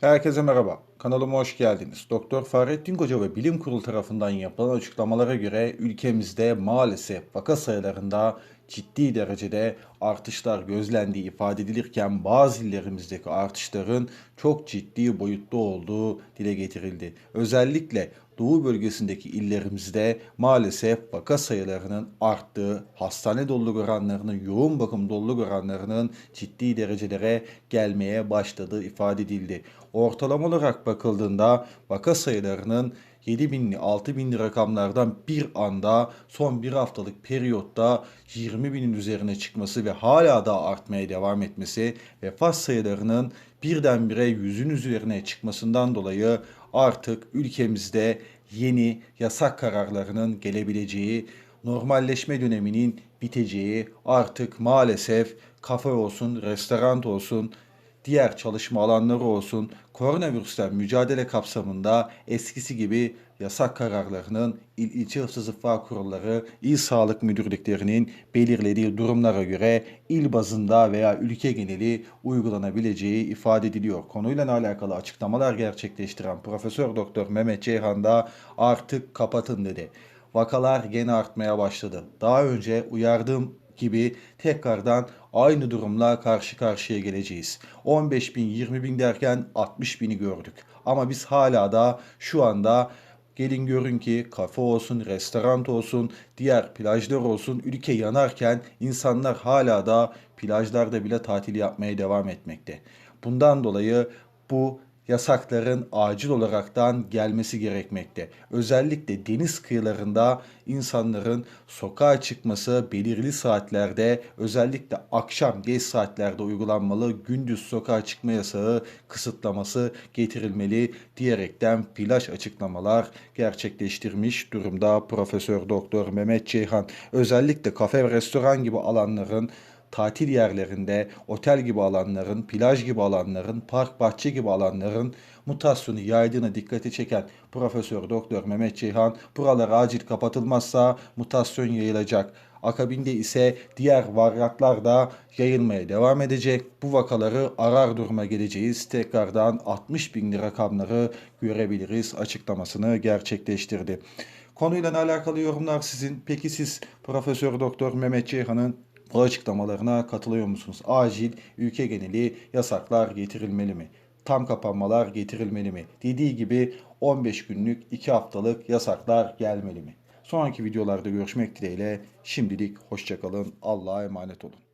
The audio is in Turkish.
Herkese merhaba. Kanalıma hoş geldiniz. Doktor Fahrettin Koca ve Bilim Kurulu tarafından yapılan açıklamalara göre ülkemizde maalesef vaka sayılarında ciddi derecede artışlar gözlendiği ifade edilirken bazı illerimizdeki artışların çok ciddi boyutta olduğu dile getirildi. Özellikle Doğu bölgesindeki illerimizde maalesef vaka sayılarının arttığı, hastane doluluk oranlarının, yoğun bakım doluluk oranlarının ciddi derecelere gelmeye başladığı ifade edildi. Ortalama olarak bakıldığında vaka sayılarının 7 binli 6 binli rakamlardan bir anda son bir haftalık periyotta 20 binin üzerine çıkması ve hala da artmaya devam etmesi vefat sayılarının birdenbire yüzün üzerine çıkmasından dolayı artık ülkemizde yeni yasak kararlarının gelebileceği, normalleşme döneminin biteceği artık maalesef kafe olsun, restoran olsun, diğer çalışma alanları olsun koronavirüsten mücadele kapsamında eskisi gibi yasak kararlarının il ilçe hıfzı zıffa kurulları, il sağlık müdürlüklerinin belirlediği durumlara göre il bazında veya ülke geneli uygulanabileceği ifade ediliyor. Konuyla alakalı açıklamalar gerçekleştiren Profesör Doktor Mehmet Ceyhan da artık kapatın dedi. Vakalar gene artmaya başladı. Daha önce uyardığım gibi tekrardan aynı durumla karşı karşıya geleceğiz. 15 bin 20 bin derken 60 bini gördük. Ama biz hala da şu anda gelin görün ki kafe olsun, restoran olsun, diğer plajlar olsun ülke yanarken insanlar hala da plajlarda bile tatil yapmaya devam etmekte. Bundan dolayı bu yasakların acil olaraktan gelmesi gerekmekte. Özellikle deniz kıyılarında insanların sokağa çıkması belirli saatlerde özellikle akşam geç saatlerde uygulanmalı. Gündüz sokağa çıkma yasağı kısıtlaması getirilmeli diyerekten flash açıklamalar gerçekleştirmiş durumda Profesör Doktor Mehmet Ceyhan. Özellikle kafe ve restoran gibi alanların tatil yerlerinde, otel gibi alanların, plaj gibi alanların, park bahçe gibi alanların mutasyonu yaydığına dikkati çeken Profesör Doktor Mehmet Ceyhan buralar acil kapatılmazsa mutasyon yayılacak. Akabinde ise diğer varyantlar da yayılmaya devam edecek. Bu vakaları arar duruma geleceğiz. Tekrardan 60 bin rakamları görebiliriz açıklamasını gerçekleştirdi. Konuyla alakalı yorumlar sizin. Peki siz Profesör Doktor Mehmet Ceyhan'ın bu açıklamalarına katılıyor musunuz? Acil ülke geneli yasaklar getirilmeli mi? Tam kapanmalar getirilmeli mi? Dediği gibi 15 günlük 2 haftalık yasaklar gelmeli mi? Sonraki videolarda görüşmek dileğiyle şimdilik hoşçakalın. Allah'a emanet olun.